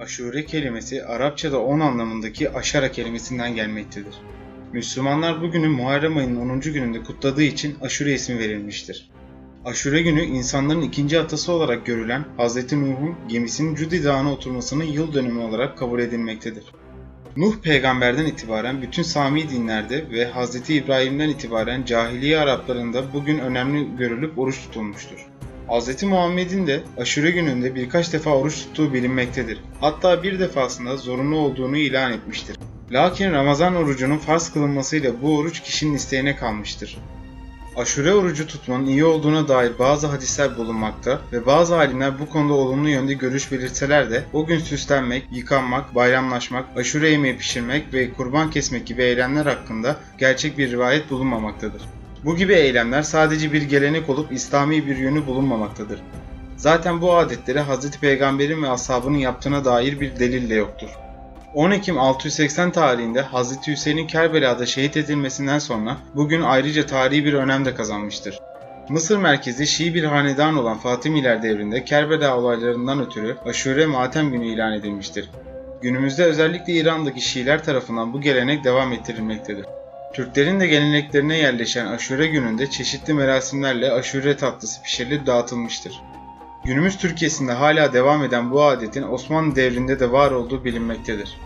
Aşure kelimesi Arapçada 10 anlamındaki aşara kelimesinden gelmektedir. Müslümanlar bu günü Muharrem ayının 10. gününde kutladığı için Aşure ismi verilmiştir. Aşure günü insanların ikinci atası olarak görülen Hz. Nuh'un gemisinin Cudi Dağı'na oturmasının yıl dönümü olarak kabul edilmektedir. Nuh peygamberden itibaren bütün Sami dinlerde ve Hz. İbrahim'den itibaren cahiliye Araplarında bugün önemli görülüp oruç tutulmuştur. Hz. Muhammed'in de aşure gününde birkaç defa oruç tuttuğu bilinmektedir. Hatta bir defasında zorunlu olduğunu ilan etmiştir. Lakin Ramazan orucunun farz kılınmasıyla bu oruç kişinin isteğine kalmıştır. Aşure orucu tutmanın iyi olduğuna dair bazı hadisler bulunmakta ve bazı alimler bu konuda olumlu yönde görüş belirtseler de o gün süslenmek, yıkanmak, bayramlaşmak, aşure yemeği pişirmek ve kurban kesmek gibi eylemler hakkında gerçek bir rivayet bulunmamaktadır. Bu gibi eylemler sadece bir gelenek olup İslami bir yönü bulunmamaktadır. Zaten bu adetleri Hz. Peygamber'in ve ashabının yaptığına dair bir delil de yoktur. 10 Ekim 680 tarihinde Hz. Hüseyin'in Kerbela'da şehit edilmesinden sonra bugün ayrıca tarihi bir önem de kazanmıştır. Mısır merkezi Şii bir hanedan olan Fatimiler devrinde Kerbela olaylarından ötürü aşure matem günü ilan edilmiştir. Günümüzde özellikle İran'daki Şiiler tarafından bu gelenek devam ettirilmektedir. Türklerin de geleneklerine yerleşen aşure gününde çeşitli merasimlerle aşure tatlısı pişirilip dağıtılmıştır. Günümüz Türkiye'sinde hala devam eden bu adetin Osmanlı devrinde de var olduğu bilinmektedir.